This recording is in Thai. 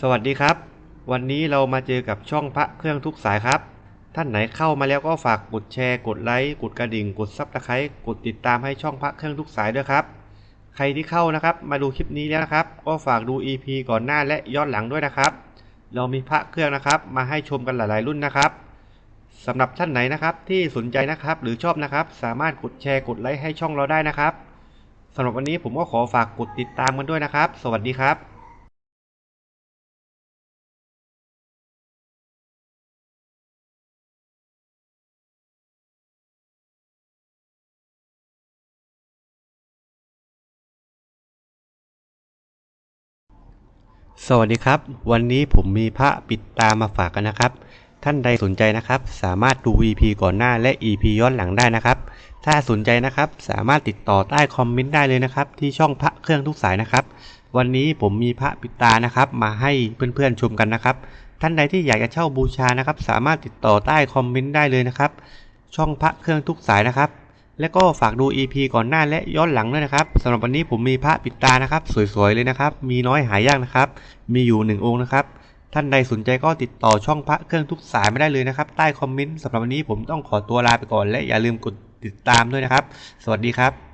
สวัสดีครับ วันนี้เรามาเจอกับช่องพระเครื่องทุกสายครับ ท่านไหนเข้ามาแล้วก็ฝากกดแชร์กดไลค์กดกระดิ่ง กดซับสไครต์กดติดตามให้ช่องพระเครื่องทุกสายด้วยครับ ใครที่เข้านะครับ มาดูคลิปนี้แล้วนะครับ ก็ฝากดู EP ก่อนหน้าและย้อนหลังด้วยนะครับ เรามีพระเครื่องนะครับ มาให้ชมกันหลาย ๆ รุ่นนะครับสำหรับท่านไหนนะครับที่สนใจนะครับหรือชอบนะครับ สามารถกดแชร์กดไลค์ให้ช่องเราได้นะครับสำหรับวันนี้ผมก็ขอฝากกดติดตามกันด้วยนะครับ สวัสดีครับ สวัสดีครับ วันนี้ผมมีพระปิดตามาฝากกันนะครับ ท่านใดสนใจนะครับ สามารถดู EP ก่อนหน้าและ EP ย้อนหลังได้นะครับ ถ้าสนใจนะครับสามารถติดต่อใต้คอมเมนต์ได้เลยนะครับ ที่ช่องพระเครื่องทุกสายนะครับ วันนี้ผมมีพระปิดตานะครับ มาให้เพื่อนๆชมกันนะครับ ท่านใดที่อยากจะเช่าบูชานะครับ สามารถติดต่อใต้คอมเมนต์ได้เลยนะครับ ช่องพระเครื่องทุกสายนะครับ และก็ฝากดู EP ก่อนหน้าและย้อนหลังด้วยนะครับสำหรับวันนี้ผมมีพระปิดตานะครับ สวยๆเลยนะครับ มีน้อยหายากนะครับ มีอยู่หนึ่งองค์นะครับ ท่านใดสนใจก็ติดต่อช่องพระเครื่องทุกสายไม่ได้เลยนะครับ ใต้คอมเมนต์สำหรับวันนี้ผมต้องขอตัวลาไปก่อนและอย่าลืมกดติดตามด้วยนะครับ สวัสดีครับ